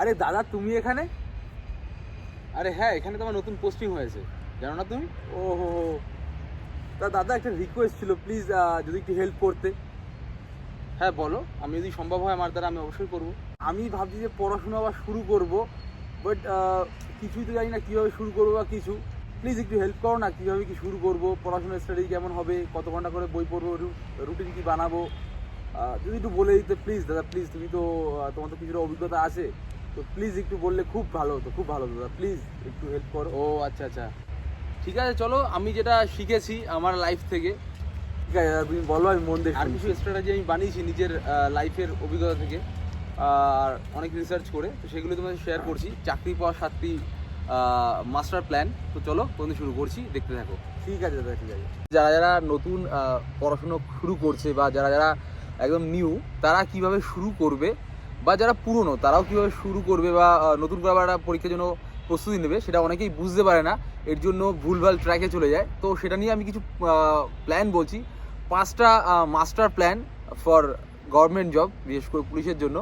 আরে দাদা তুমি এখানে? আরে হ্যাঁ এখানে তোমার নতুন পোস্টিং হয়েছে। জানো না তুমি? ও হো তা দাদা একটা রিকোয়েস্ট ছিল প্লিজ যদি একটু হেল্প করতে। হ্যাঁ বলো। আমি যদি সম্ভব হয় আমার দ্বারা আমি অবশ্যই করব। আমি ভাবছি যে পড়াশোনা আবার শুরু করব বাট কিছুই তো জানি না কীভাবে শুরু করব বা কিছু। প্লিজ একটু হেল্প করো না কীভাবে কি শুরু করব পড়াশোনা স্টাডি কেমন হবে কত ঘণ্টা করে বই পড়ব রুটিন কি বানাবো। যদি একটু বলে দিতে প্লিজ দাদা প্লিজ তুমি তো তোমার তো কিছুটা অভিজ্ঞতা আছে। তো প্লিজ একটু বললে খুব ভালো হতো খুব ভালো হতো দাদা। প্লিজ একটু হেল্প করো। ও আচ্ছা আচ্ছা। ঠিক আছে চলো আমি যেটা শিখেছি আমার লাইফ থেকে। ঠিক আছে দাদা তুমি বলো আমি মন দিয়ে আর কিছু স্ট্র্যাটেজি আমি বানিয়েছি নিজের লাইফের অভিজ্ঞতা থেকে। আর অনেক রিসার্চ করে তো সেগুলো তোমাদের শেয়ার করছি। চাকরি পাওয়ার সাতটি মাস্টার প্ল্যান তো চলো কোন শুরু করছি দেখতে থাকো। ঠিক আছে দাদা ঠিক আছে। যারা যারা নতুন পড়াশুনো শুরু করছে বা যারা যারা একদম নিউ তারা কীভাবে শুরু করবে বা যারা পুরনো, তারাও কীভাবে শুরু করবে বা নতুন করে আবার পরীক্ষার জন্য প্রস্তুতি নেবে, সেটা অনেকেই বুঝতে পারে না। এর জন্য ভুলভাল ট্র্যাকে চলে যায়। তো সেটা নিয়ে আমি কিছু প্ল্যান বলছি। পাঁচটা master plan for government job বিশেষ করে পুলিশের জন্য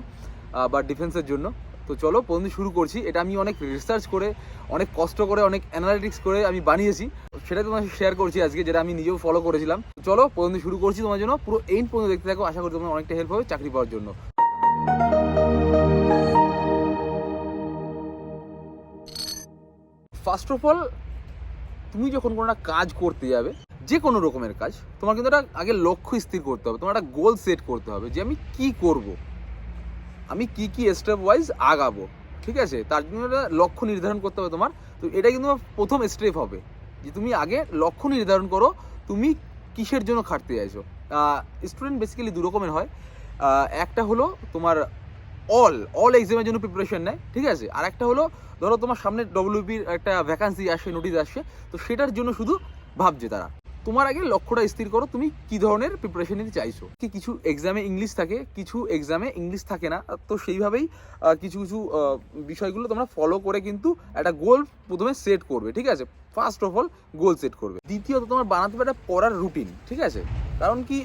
বা ডিফেন্সের জন্য। তো চলো, প্রথমে শুরু করছি। এটা আমি অনেক রিসার্চ করে, অনেক কষ্ট করে, অনেক অ্যানালিটিক্স করে আমি বানিয়েছি। সেটা তোমার শেয়ার করছি আজকে, যেটা আমি নিজেও ফলো করেছিলাম। চলো, প্রথমে শুরু করছি তোমার জন্য। পুরো এইন পর্যন্ত দেখতে থাকো। আশা করি তোমার অনেকটা হেল্প হবে চাকরি পাওয়ার জন্য। ফার্স্ট অফ অল তুমি যখন কোনো একটা কাজ করতে যাবে, যে কোনো রকমের কাজ, তোমার কিন্তু একটা আগে লক্ষ্য স্থির করতে হবে, তোমার একটা গোল সেট করতে হবে যে আমি কি করব। আমি কি কি স্টেপ ওয়াইজ আগাবো, ঠিক আছে? তার জন্য একটা লক্ষ্য নির্ধারণ করতে হবে তোমার। তো এটা কিন্তু প্রথম স্টেপ হবে, যে তুমি আগে লক্ষ্য নির্ধারণ করো, তুমি কিসের জন্য খাটতে চাইছো। স্টুডেন্ট বেসিক্যালি দু রকমের হয়। একটা হলো তোমার অল অল এক্সামের জন্য প্রিপারেশন নেয়, ঠিক আছে? আর একটা হলো, ধরো তোমার সামনে ডব্লিউপির একটা ভ্যাকান্সি আসে নোটিশ আসছে তো সেটার জন্য শুধু ভাবছে তারা। তোমার আগে লক্ষ্যটা স্থির করো, তুমি কি ধরনের প্রিপারেশন নিতে চাইছো? কি কিছু এক্সামে ইংলিশ থাকে, কিছু এক্সামে ইংলিশ থাকে না, তো সেইভাবেই কিছু কিছু বিষয়গুলো তোমরা ফলো করে কিন্তু একটা গোল প্রথমে সেট করবে, ঠিক আছে? First of all goal set করবে। দ্বিতীয়ত তোমার বানাতে হবে একটা পড়ার রুটিন ঠিক আছে? কারণ কি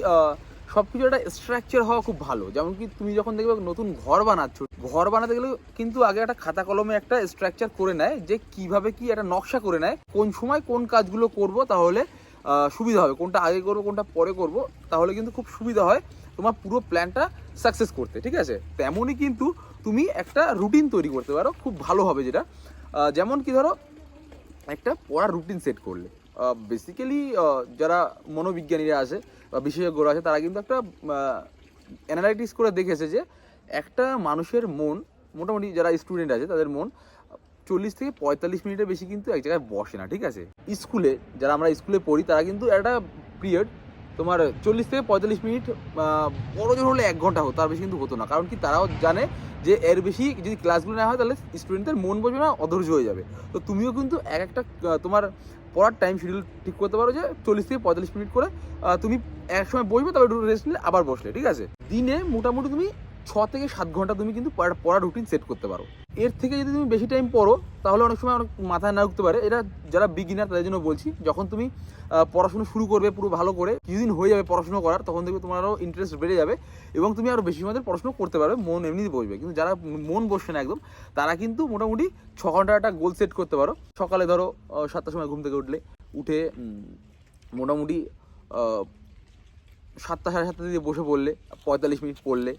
সব কিছু একটা স্ট্রাকচার হওয়া খুব ভালো। যেমন কি তুমি যখন দেখবে নতুন ঘর বানাচ্ছ, ঘর বানাতে গেলে কিন্তু আগে একটা খাতা কলমে একটা স্ট্রাকচার করে নেয় যে কীভাবে কি একটা নকশা করে নেয়, কোন সময় কোন কাজগুলো করব তাহলে সুবিধা হবে, কোনটা আগে করব, কোনটা পরে করব, তাহলে কিন্তু খুব সুবিধা হয় তোমার পুরো প্ল্যানটা সাকসেস করতে, ঠিক আছে? তেমনই কিন্তু তুমি একটা রুটিন তৈরি করতে পারো, খুব ভালো হবে যেটা। যেমন কি ধরো, একটা পড়ার রুটিন সেট করলে। বেসিক্যালি যারা মনোবিজ্ঞানীরা আছে বা বিশেষজ্ঞরা আছে, তারা কিন্তু একটা অ্যানালাইটিস করে দেখেছে যে একটা মানুষের মন, মোটামুটি যারা স্টুডেন্ট আছে, তাদের মন চল্লিশ থেকে পঁয়তাল্লিশ মিনিটের বেশি কিন্তু এক জায়গায় বসে না, ঠিক আছে? স্কুলে, যারা আমরা স্কুলে পড়ি, তারা কিন্তু একটা পিরিয়ড তোমার চল্লিশ থেকে পঁয়তাল্লিশ মিনিট বড় জোর হলে এক ঘণ্টা হতো তার বেশি কিন্তু হতো না। কারণ কি তারাও জানে যে এর বেশি যদি ক্লাসগুলো না হয়, তাহলে স্টুডেন্টদের মন বসবে না, অধৈর্য হয়ে যাবে। তো তুমিও কিন্তু এক একটা তোমার পড়ার টাইম শিডিউল ঠিক করতে পারো যে চল্লিশ থেকে পঁয়তাল্লিশ মিনিট করে তুমি এক সময় বসবে একটু রেস্ট নিলে আবার বসলে, ঠিক আছে? দিনে মোটামুটি তুমি ছ থেকে সাত ঘণ্টা তুমি কিন্তু পড়া- পড়ার রুটিন সেট করতে পারো। এর থেকে যদি তুমি বেশি টাইম পড়ো, তাহলে অনেক সময় অনেক মাথায় না উঠতে পারে। এটা যারা বিগিনার তাদের জন্য বলছি, যখন তুমি পড়াশুনো শুরু করবে পুরো ভালো করে, কিছুদিন হয়ে যাবে পড়াশুনো করার, তখন দেখবে আরও ইন্টারেস্ট বেড়ে যাবে এবং তুমি আরও বেশি ধরে পড়াশুনো করতে পারবে, মন এমনিতে বসবে। কিন্তু যারা মন বসছে না একদম, তারা কিন্তু মোটামুটি ছ ঘণ্টা একটা গোল সেট করতে পারো। সকালে ধরো সাতটার সময় ঘুম থেকে উঠলে, উঠে মোটামুটি সাতটা, সাড়ে সাতটা দিয়ে বসে পড়লে, পঁয়তাল্লিশ মিনিট পড়লে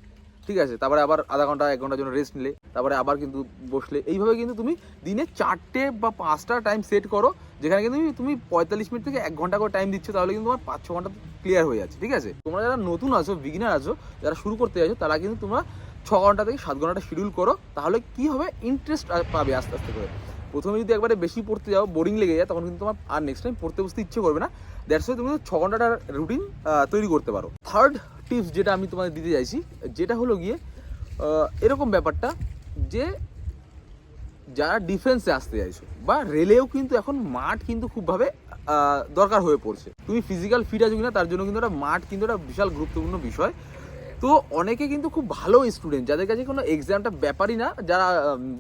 ঠিক আছে, তারপরে আবার আধা ঘণ্টা, এক ঘণ্টার জন্য রেস্ট নিলে, তারপরে আবার কিন্তু বসলে। এইভাবে কিন্তু তুমি দিনে চারটে বা পাঁচটা টাইম সেট করো, যেখানে কিন্তু তুমি- পঁয়তাল্লিশ মিনিট থেকে এক ঘণ্টা করে টাইম দিচ্ছ, তাহলে কিন্তু তোমার পাঁচ, ছ ঘণ্টা ক্লিয়ার হয়ে যাচ্ছে, ঠিক আছে? তোমরা যারা নতুন আছো বিগিনার আছো, যারা শুরু করতে চাইছো তারা কিন্তু তোমরা ছ ঘণ্টা থেকে সাত ঘন্টাটা শিডিউল করো, তাহলে কি হবে? ইন্টারেস্ট পাবে আস্তে আস্তে করে। প্রথমে যদি একবারে বেশি পড়তে যাও বোরিং লেগে যায়, তখন কিন্তু তোমার আর নেক্সট টাইম পড়তে বসতে ইচ্ছে করবে না। দ্যাটস তুমি ছ ঘন্টাটার রুটিন তৈরি করতে পারো। থার্ড টিপস যেটা আমি তোমাদের দিতে চাইছি, যেটা হলো গিয়ে এরকম ব্যাপারটা যে যারা ডিফেন্সে আসতে চাইছো, বা রেলেও কিন্তু এখন মাঠ কিন্তু খুবভাবে দরকার হয়ে পড়ছে। তুমি ফিজিক্যাল ফিট আছো কিনা, তার জন্য কিন্তু একটা মাঠ কিন্তু একটা বিশাল গুরুত্বপূর্ণ বিষয়। তো অনেকে কিন্তু খুব ভালো স্টুডেন্ট যাদের কাছে কোনো এক্সামটা ব্যাপারই না, যারা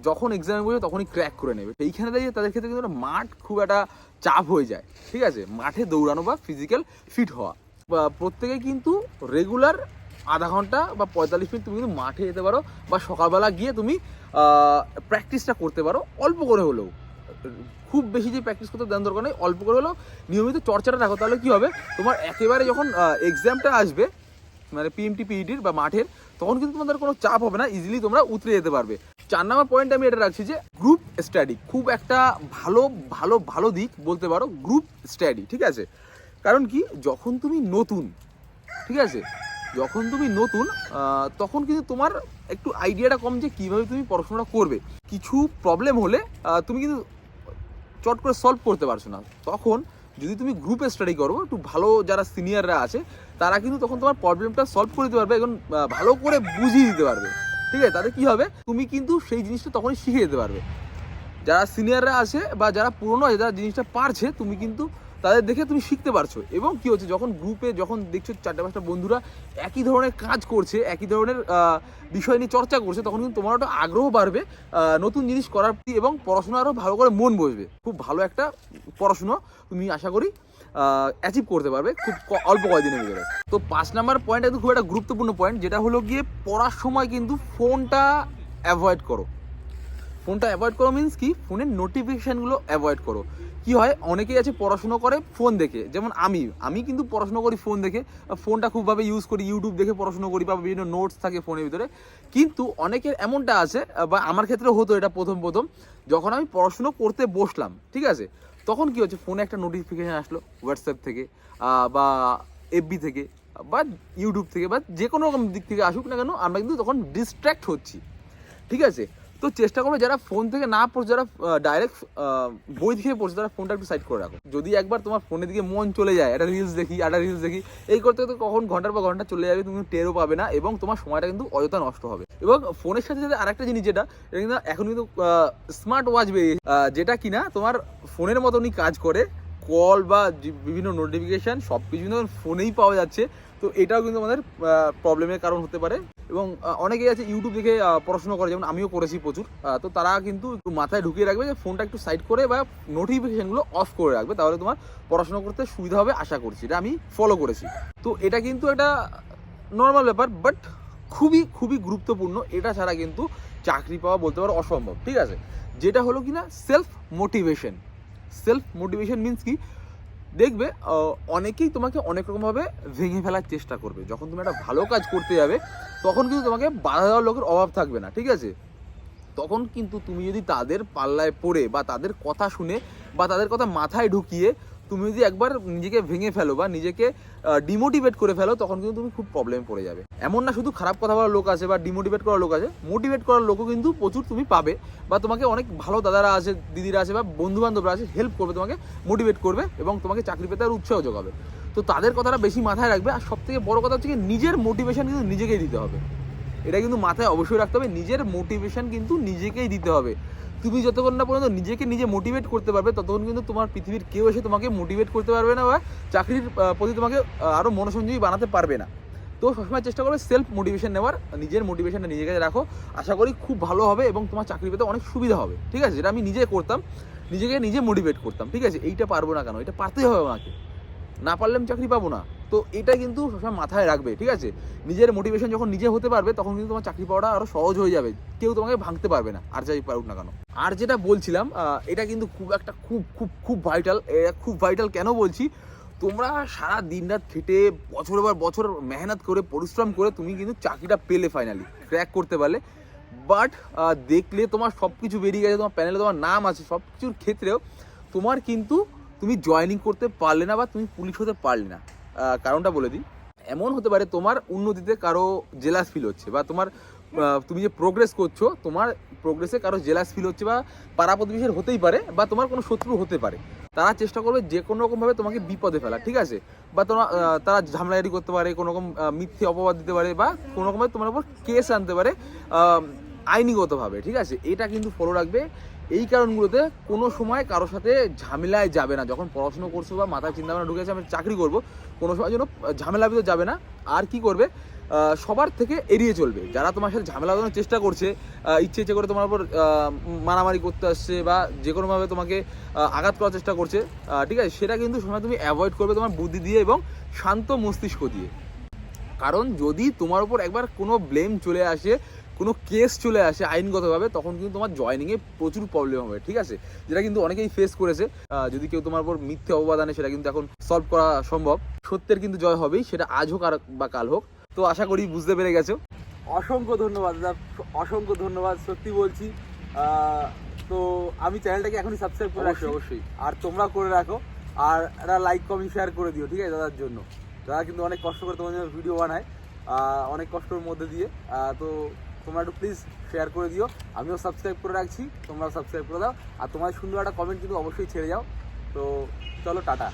যখন এক্সামে বসে তখনই ক্র্যাক করে নেবে। সেইখানে দাঁড়িয়ে তাদের ক্ষেত্রে কিন্তু মাঠ খুব একটা চাপ হয়ে যায়, ঠিক আছে? মাঠে দৌড়ানো বা ফিজিক্যাল ফিট হওয়া। প্রত্যেকে কিন্তু রেগুলার আধা ঘণ্টা বা পঁয়তাল্লিশ মিনিট তুমি কিন্তু মাঠে যেতে পারো বা সকালবেলা গিয়ে তুমি প্র্যাকটিসটা করতে পারো, অল্প করে হলেও। খুব বেশি যে প্র্যাকটিস করতে দেন দরকার নেই, অল্প করে হলেও নিয়মিত চর্চাটা রাখো। তাহলে কী হবে? তোমার একেবারে যখন এক্সামটা আসবে মানে পিএমটি পিইটির বা মাঠের, তখন কিন্তু তোমাদের কোনো চাপ হবে না ইজিলি তোমরা উতরে যেতে পারবে। চার নাম্বার পয়েন্ট আমি এটা রাখছি যে গ্রুপ স্টাডি খুব একটা ভালো ভালো ভালো দিক বলতে পারো গ্রুপ স্টাডি ঠিক আছে? কারণ কি? যখন তুমি নতুন, ঠিক আছে? যখন তুমি নতুন তখন কিন্তু তোমার একটু আইডিয়াটা কম যে কীভাবে তুমি পড়াশোনাটা করবে। কিছু প্রবলেম হলে তুমি কিন্তু চট করে সলভ করতে পারছ না। তখন যদি তুমি গ্রুপে স্টাডি করো, একটু ভালো যারা সিনিয়ররা আছে তারা কিন্তু তখন তোমার প্রবলেমটা সলভ করে দিতে পারবে এবং ভালো করে বুঝিয়ে দিতে পারবে। ঠিক আছে? তাতে কি হবে? তুমি কিন্তু সেই জিনিসটা তখনই শিখে যেতে পারবে। যারা সিনিয়ররা আছে বা যারা পুরনো আছে, যারা জিনিসটা পারছে, তুমি কিন্তু তাদের দেখে তুমি শিখতে পারছ। এবং কি হচ্ছে? যখন গ্রুপে যখন দেখছ চারটে পাঁচটা বন্ধুরা একই ধরনের কাজ করছে, একই ধরনের বিষয় নিয়ে চর্চা করছে, তখন কিন্তু তোমার একটা আগ্রহ বাড়বে নতুন জিনিস করার এবং পড়াশোনা আরও ভালো করে মন বসবে। খুব ভালো একটা পড়াশুনো তুমি আশা করি অ্যাচিভ করতে পারবে খুব অল্প কয়েকদিনের ভিতরে। তো পাঁচ নাম্বার পয়েন্ট একদম খুব একটা গুরুত্বপূর্ণ পয়েন্ট যেটা হলো গিয়ে পড়ার সময় কিন্তু ফোনটা অ্যাভয়েড করো। ফোনটা অ্যাভয়েড করো মিন্স কি? ফোনের নোটিফিকেশানগুলো অ্যাভয়েড করো। কি হয়? অনেকেই আছে পড়াশুনো করে ফোন দেখে। যেমন আমি আমি কিন্তু পড়াশুনো করি ফোন দেখে। ফোনটা খুবভাবে ইউজ করি ইউটিউব দেখে পড়াশুনো করি বা বিভিন্ন নোটস থাকে ফোনের ভিতরে। কিন্তু অনেকের এমনটা আছে বা আমার ক্ষেত্রে হতো এটা প্রথম প্রথম, যখন আমি পড়াশুনো করতে বসলাম, ঠিক আছে? তখন কি হচ্ছে ফোনে একটা নোটিফিকেশান আসলো হোয়াটসঅ্যাপ থেকে বা এফবি থেকে, বা ইউটিউব থেকে, বা যে কোনো রকম দিক থেকে আসুক না কেন, আমরা কিন্তু তখন ডিস্ট্র্যাক্ট হচ্ছি। ঠিক আছে? তো চেষ্টা করবে যারা ফোন থেকে না পড়ছে, যারা ডাইরেক্ট বই থেকে পড়ছে, তারা ফোনটা একটু সাইড করে রাখো। যদি একবার তোমার ফোনের দিকে মন চলে যায়, একটা রিলস দেখি একটা রিলস দেখি, এই করতে করতে কখন ঘণ্টার পর ঘণ্টা চলে যাবে, তুমি টেরও পাবে না এবং তোমার সময়টা কিন্তু অযথা নষ্ট হবে। এবং ফোনের সাথে সাথে আরেকটা জিনিস যেটা কিন্তু এখন কিন্তু স্মার্ট ওয়াচ বেরিয়ে যেটা কিনা তোমার ফোনের মতনই কাজ করে কল বা বিভিন্ন নোটিফিকেশান সব কিছু কিন্তু ফোনেই পাওয়া যাচ্ছে। তো এটাও কিন্তু আমাদের প্রবলেমের কারণ হতে পারে। এবং অনেকেই আছে ইউটিউব দেখে পড়াশোনা করে, যেমন আমিও করেছি প্রচুর। তো তারা কিন্তু একটু মাথায় ঢুকিয়ে রাখবে যে ফোনটা একটু সাইড করে বা নোটিফিকেশনগুলো অফ করে রাখবে। তাহলে তোমার পড়াশোনা করতে সুবিধা হবে, আশা করছি। এটা আমি ফলো করেছি। তো এটা কিন্তু একটা নর্মাল ব্যাপার বাট খুবই খুবই গুরুত্বপূর্ণ। এটা ছাড়া কিন্তু চাকরি পাওয়া বলতে পারো অসম্ভব, ঠিক আছে? যেটা হলো কিনা self motivation self motivation means কি? দেখবে অনেকেই তোমাকে অনেক রকমভাবে ভেঙে ফেলার চেষ্টা করবে। যখন তুমি একটা ভালো কাজ করতে যাবে, তখন কিন্তু তোমাকে বাধা দেওয়ার লোকের অভাব থাকবে না, ঠিক আছে? তখন কিন্তু তুমি যদি তাদের পাল্লায় পড়ে বা তাদের কথা শুনে বা তাদের কথা মাথায় ঢুকিয়ে তুমি যদি একবার নিজেকে ভেঙে ফেলো বা নিজেকে ডিমোটিভেট করে ফেলো, তখন কিন্তু তুমি খুব প্রবলেমে পড়ে যাবে। এমন না শুধু খারাপ কথা বলার লোক আছে বা ডিমোটিভেট করার লোক আছে মোটিভেট করার লোকও কিন্তু প্রচুর তুমি পাবে বা তোমাকে অনেক ভালো দাদারা আছে, দিদিরা আছে বা বন্ধু বান্ধবরা আছে হেল্প করবে তোমাকে মোটিভেট করবে এবং তোমাকে চাকরি পেতে আর উৎসাহ যোগাবে। তো তাদের কথাটা বেশি মাথায় রাখবে আর সব থেকে বড় কথা হচ্ছে কি, নিজের মোটিভেশন কিন্তু নিজেকেই দিতে হবে। এটা কিন্তু মাথায় অবশ্যই রাখতে হবে। নিজের মোটিভেশন কিন্তু নিজেকেই দিতে হবে। তুমি যতক্ষণ না পর্যন্ত নিজেকে নিজে মোটিভেট করতে পারবে, ততক্ষণ কিন্তু তোমার পৃথিবীর কেউ এসে তোমাকে মোটিভেট করতে পারবে না বা চাকরির প্রতি তোমাকে আরও আরও মনোসংযোগী বানাতে পারবে না। তো সবসময় চেষ্টা করবে সেলফ মোটিভেশন নেওয়ার, নিজের মোটিভেশনটা নিজের কাছে রাখো। আশা করি খুব ভালো হবে এবং তোমার চাকরি পেতে অনেক সুবিধা হবে, ঠিক আছে? যেটা আমি নিজে করতাম, নিজেকে নিজে মোটিভেট করতাম, ঠিক আছে? এইটা পারব না কেন? এটা পারতেই হবে আমাকে। না পারলে আমি চাকরি পাবো না। তো এটা কিন্তু সবসময় মাথায় রাখবে, ঠিক আছে? নিজের মোটিভেশন যখন নিজে হতে পারবে, তখন কিন্তু তোমার চাকরি পাওয়াটা আরও সহজ হয়ে যাবে। কেউ তোমাকে ভাঙতে পারবে না, আর যাই পারুক না কেন। আর যেটা বলছিলাম এটা কিন্তু খুব একটা খুব খুব খুব ভাইটাল খুব ভাইটাল কেন বলছি? তোমরা সারা দিন রাত খেটে বছর পর বছর মেহনত করে, পরিশ্রম করে তুমি কিন্তু চাকরিটা পেলে ফাইনালি ক্র্যাক করতে পারলে। বাট দেখলে তোমার সব কিছু বেরিয়ে গেছে, তোমার প্যানেলে তোমার নাম আছে সব কিছুর ক্ষেত্রেও তোমার কিন্তু তুমি জয়েনিং করতে পারলে না বা তুমি পুলিশ হতে পারলে না। কারণটা বলে দিই। এমন হতে পারে তোমার উন্নতিতে কারও জেলাস ফিল হচ্ছে বা তোমার তুমি যে প্রোগ্রেস করছ, তোমার প্রোগ্রেসে কারও জেলাস ফিল হচ্ছে বা পাড়া প্রতিবেশীর হতেই পারে বা তোমার কোনো শত্রু হতে পারে। তারা চেষ্টা করবে যে কোনো রকমভাবে তোমাকে বিপদে ফেলা, ঠিক আছে? বা তোমার তারা ঝামেলাঝাটি করতে পারে, কোনো রকম মিথ্যে অপবাদ দিতে পারে বা কোনো রকমভাবে তোমার উপর কেস আনতে পারে আইনিগতভাবে, ঠিক আছে? এটা কিন্তু ফলো রাখবে। এই কারণগুলোতে কোনো সময় কারোর সাথে ঝামেলায় যাবে না। যখন পড়াশোনা করছ বা মাথায় চিন্তা ভাবনা ঢুকেছে, আমি চাকরি করব কোনো সময় যেন ঝামেলা ভিতরে যাবে না। আর কি করবে? সবার থেকে এড়িয়ে চলবে। যারা তোমার সাথে ঝামেলা লাগানোর চেষ্টা করছে ইচ্ছে ইচ্ছে করে তোমার উপর মারামারি করতে আসছে বা যে কোনোভাবে তোমাকে আঘাত করার চেষ্টা করছে ঠিক আছে? সেটা কিন্তু সময় তুমি অ্যাভয়েড করবে তোমার বুদ্ধি দিয়ে এবং শান্ত মস্তিষ্ক দিয়ে। কারণ যদি তোমার উপর একবার কোনো ব্লেম চলে আসে কোনো কেস চলে আসে আইনগতভাবে তখন কিন্তু তোমার জয়নিংয়ে প্রচুর প্রবলেম হবে ঠিক আছে? যেটা কিন্তু অনেকেই ফেস করেছে। যদি কেউ তোমার উপর মিথ্যে অবদান আনে সেটা কিন্তু এখন সলভ করা সম্ভব। সত্যের কিন্তু জয় হবেই সেটা আজ হোক আর বা কাল হোক। তো আশা করি বুঝতে পেরে গেছো। অসংখ্য ধন্যবাদ দাদা। অসংখ্য ধন্যবাদ সত্যি বলছি। তো আমি চ্যানেলটাকে এখনই সাবস্ক্রাইব করে অবশ্যই অবশ্যই। আর তোমরা করে রাখো। আর একটা লাইক কমেন্ট শেয়ার করে দিও ঠিক আছে দাদার জন্য। দাদা কিন্তু অনেক কষ্ট করে তোমাদের ভিডিও বানায় অনেক কষ্টের মধ্যে দিয়ে। তো তোমরা একটু প্লিজ শেয়ার করে দিও। আমিও সাবস্ক্রাইব করে রাখছি তোমরা সাবস্ক্রাইব করে দাও। আর তোমার সুন্দর একটা কমেন্ট কিন্তু অবশ্যই ছেড়ে যাও। তো চলো, টাটা।